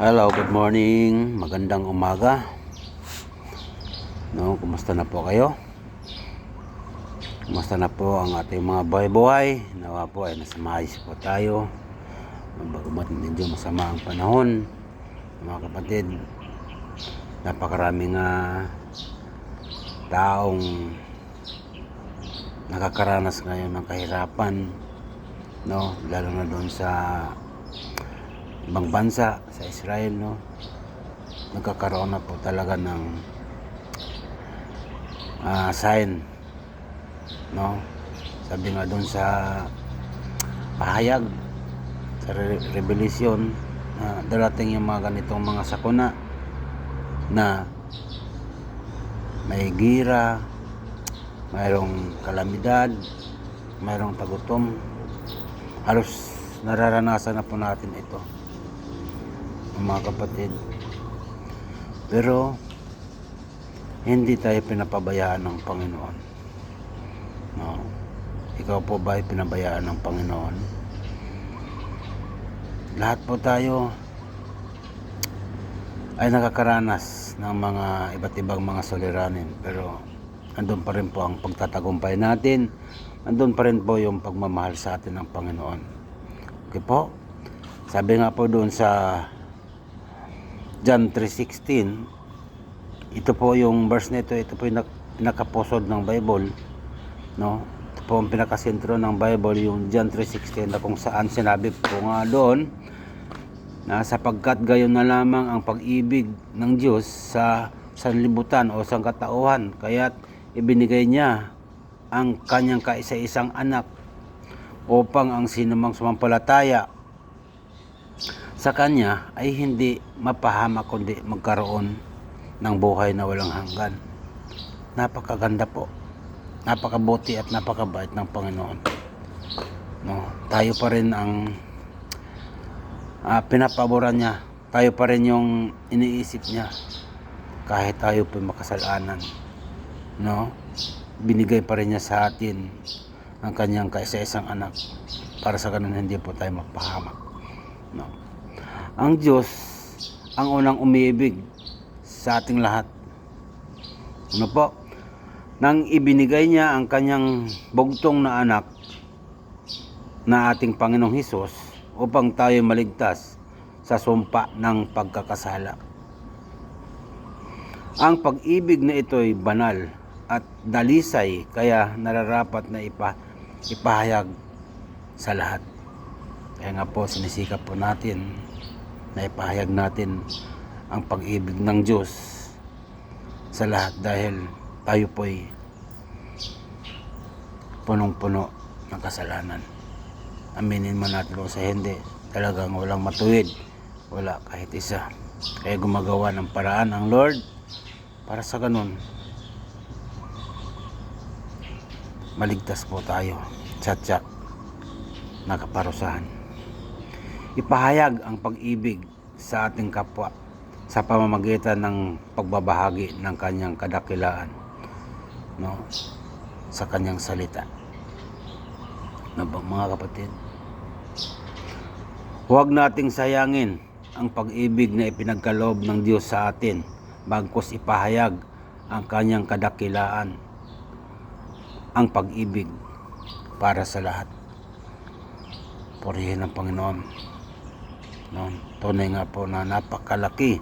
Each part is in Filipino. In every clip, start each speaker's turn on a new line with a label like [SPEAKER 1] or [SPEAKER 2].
[SPEAKER 1] Hello, good morning. Magandang umaga. No, kumusta na po kayo? Kumusta na po ang ating mga buhay-buhay? Nawa po ay nasa maayos po tayo. Bagamat medyo masama ang panahon, mga kapatid. Napakaraming ah, taong nakakaranas ngayon ng kahirapan, no? Lalo na doon sa ibang bansa sa Israel no? Nagkakaroon na po talaga ng ah, sign no? Sabi nga doon sa pahayag sa re- revelation na darating yung mga ganitong mga sakuna na may gira mayroong kalamidad mayroong tagutom halos nararanasan na po natin ito mga kapatid. Pero hindi tayo pinapabayaan ng Panginoon. No. Ikaw po ba ay pinabayaan ng Panginoon? Lahat po tayo ay nakakaranas ng mga iba't ibang mga suliranin. Pero andun pa rin po ang pagtatagumpay natin. Andun pa rin po yung pagmamahal sa atin ng Panginoon. Okay po? Sabi nga po doon sa John 3.16 ito po yung verse nito ito po yung nak- pinakaposod ng Bible no? Ito po ang pinakasentro ng Bible yung John 3.16 na kung saan sinabi po nga doon na sapagkat gayon na lamang ang pag-ibig ng Diyos sa sanlibutan o sangkatauhan kaya't ibinigay niya ang kanyang kaisa-isang anak upang ang sinumang sumampalataya sa kanya ay hindi mapahamak kundi magkaroon ng buhay na walang hanggan. Napakaganda po. Napakabuti at napakabait ng Panginoon. No, tayo pa rin ang ah, pinapaboran niya. Tayo pa rin yung iniisip niya. Kahit tayo po makasalanan. No? Binigay pa rin niya sa atin ang kanyang kaisa-isang anak para sa ganun hindi po tayo mapahamak. No? Ang Diyos ang unang umiibig sa ating lahat. Ano po? Nang ibinigay niya ang kanyang bugtong na anak na ating Panginoong Hesus upang tayo maligtas sa sumpa ng pagkakasala. Ang pag-ibig na ito ay banal at dalisay kaya nararapat na ipa, ipahayag sa lahat. Kaya nga po sinisikap po natin na ipahayag natin ang pag-ibig ng Diyos sa lahat dahil tayo po'y punong-puno ng kasalanan. Aminin man natin o sa hindi, talagang walang matuwid. Wala kahit isa. Kaya gumagawa ng paraan ang Lord para sa ganun maligtas po tayo sa tiyak na kaparusahan ipahayag ang pag-ibig sa ating kapwa sa pamamagitan ng pagbabahagi ng kanyang kadakilaan no sa kanyang salita. Ba mga kapatid? Huwag nating sayangin ang pag-ibig na ipinagkaloob ng Diyos sa atin bagkus ipahayag ang kanyang kadakilaan ang pag-ibig para sa lahat. Purihin ng Panginoon No? Tunay nga po na napakalaki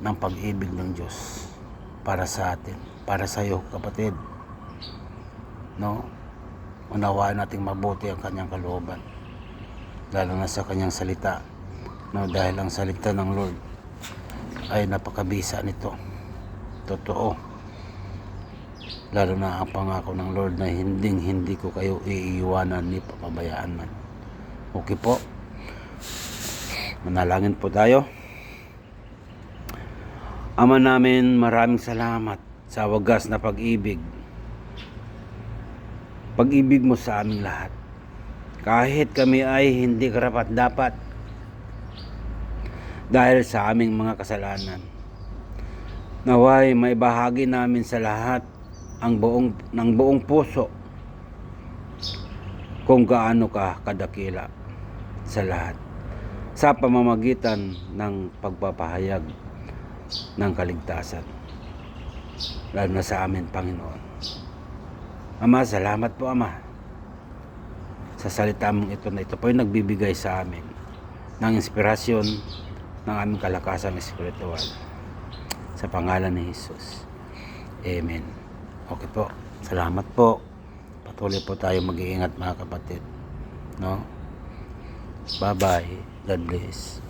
[SPEAKER 1] ng pag-ibig ng Diyos para sa atin, para sa iyo kapatid. No? Unawaan nating mabuti ang kanyang kalooban. Lalo na sa kanyang salita. No? Dahil ang salita ng Lord ay napakabisa nito. Totoo. Lalo na ang pangako ng Lord na hinding hindi ko kayo iiwanan ni papabayaan man. Okay po. Manalangin po tayo. Ama namin, maraming salamat sa wagas na pag-ibig. Pag-ibig mo sa aming lahat. Kahit kami ay hindi karapat dapat dahil sa aming mga kasalanan. Naway may bahagi namin sa lahat ang buong ng buong puso kung gaano ka kadakila sa lahat. Sa pamamagitan ng pagpapahayag ng kaligtasan. Lalo na sa amin, Panginoon. Ama, salamat po, Ama. Sa salita mong ito na ito po yung nagbibigay sa amin ng inspirasyon ng aming kalakasang espiritual. Sa pangalan ni Jesus. Amen. Okay po. Salamat po. Patuloy po tayo mag-iingat mga kapatid. No? Bye-bye. God bless.